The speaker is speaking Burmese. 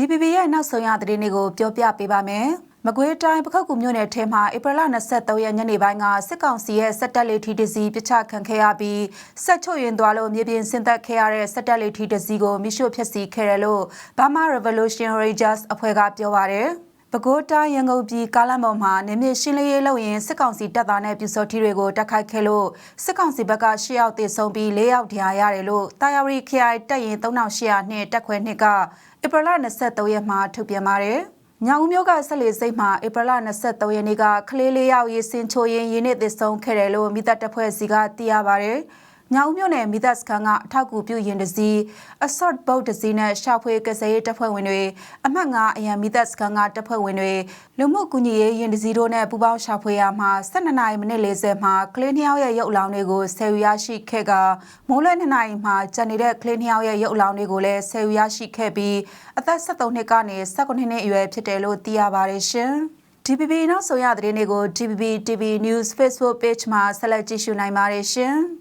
DPP ရဲ့နောက်ဆုံးရသတင်းတွေကိုပြောပြပေးပါမယ်။မကွေးတိုင်းပခုတ်ကူမြို့နယ်ထဲမှာဧပြီလ23ရက်ညနေပိုင်းကစစ်ကောင်စီရဲ့စက်တက်လေးထီတစီပြစ်ချခံခဲ့ရပြီးဆက်ချွတ်ရင်သွားလို့မြေပြင်ဆင်သက်ခဲ့ရတဲ့စက်တက်လေးထီတစီကိုမိရှုဖျက်ဆီးခဲ့တယ်လို့ Burma Revolution Rangers အဖွဲ့ကပြောပါရယ်။ ပဲခူးတိုင်းရန်ကုန်ပြည်ကားလမ်းပေါ်မှာနေမြေရှင်းလင်းရေးလုပ်ရင်စစ်ကောင်စီတပ်သားနဲ့ပြူစောထီတွေကိုတိုက်ခိုက်ခဲ့လို့စစ်ကောင်စီဘက်က10ယောက်တေဆုံးပြီး4ယောက်ဒဏ်ရာရတယ်လို့တာယာရီခရိုင်တပ်ရင်3800နဲ့တက်ခွဲနှစ်ကဧပြီလ23ရက်မှာထုတ်ပြန်ပါတယ်။ညောင်ဦးမျိုးကဆက်လေစိတ်မှာဧပြီလ23ရက်နေ့ကကလေးလေးယောက်ရေးစင်ချိုရင်ရင်းနဲ့သစ်ဆုံးခဲ့တယ်လို့မိသက်တပ်ဖွဲ့စီကသိရပါတယ်။ ညောင်ဦးမျိုးနယ်မိသက်စခန်းကအထောက်အကူပြုရင်တစီအဆော့ဘုတ်တစီနဲ့ရှာဖွေကစရေးတပ်ဖွဲ့ဝင်တွေအမှတ်9အရန်မိသက်စခန်းကတပ်ဖွဲ့ဝင်တွေလူမှုကူညီရေးရင်တစီတို့နဲ့ပူးပေါင်းရှာဖွေရမှာ12နာရီမိနစ်40မှာကလေးနှစ်ယောက်ရဲ့ရုပ်အလောင်းတွေကိုဆယ်ယူရရှိခဲ့ကမိုးလွဲ2နာရီမှာကျန်နေတဲ့ကလေးနှစ်ယောက်ရဲ့ရုပ်အလောင်းတွေကိုလည်းဆယ်ယူရရှိခဲ့ပြီးအသက်73နှစ်ကနေ19နှစ်အရွယ်ဖြစ်တယ်လို့သိရပါတယ်ရှင်။ DPP နောက်ဆုံးရသတင်းတွေကို DPP TV News Facebook Page မှာဆက်လက်ကြည့်ရှုနိုင်ပါတယ်ရှင်။